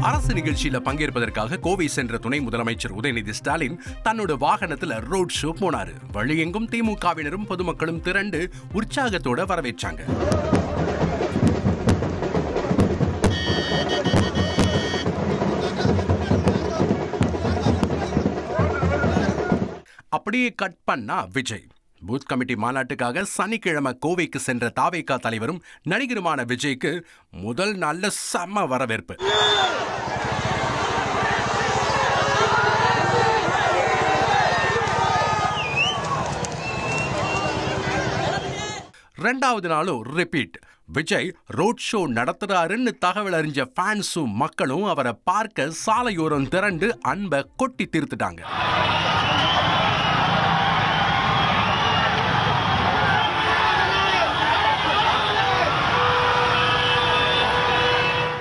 அரசு நிகழ்ச்சியில பங்கேற்பதற்காக கோவை சென்ற துணை முதலமைச்சர் உதயநிதி ஸ்டாலின் தன்னோட வாகனத்துல ரோட் ஷோ போனாரு. வழியெங்கும் திமுகவினரும் பொதுமக்களும் திரண்டு உற்சாகத்தோட வரவேற்றாங்க. அப்படியே கட் பண்ணா விஜய். பூத் கமிட்டி மாநாட்டுக்காக சனிக்கிழமை கோவைக்கு சென்ற தாவேகா தலைவரும் நடிகருமான விஜய்க்கு முதல் நாளில் செம்ம வரவேற்பு. ரெண்டாவது நாளும் ரிப்பீட் விஜய் ரோட் ஷோ நடத்துறாருன்னு தகவல் அறிஞ்ச ஃபேன்ஸும் மக்களும் அவரை பார்க்க சாலையோரம் திரண்டு அன்பை கொட்டி தீர்த்துட்டாங்க.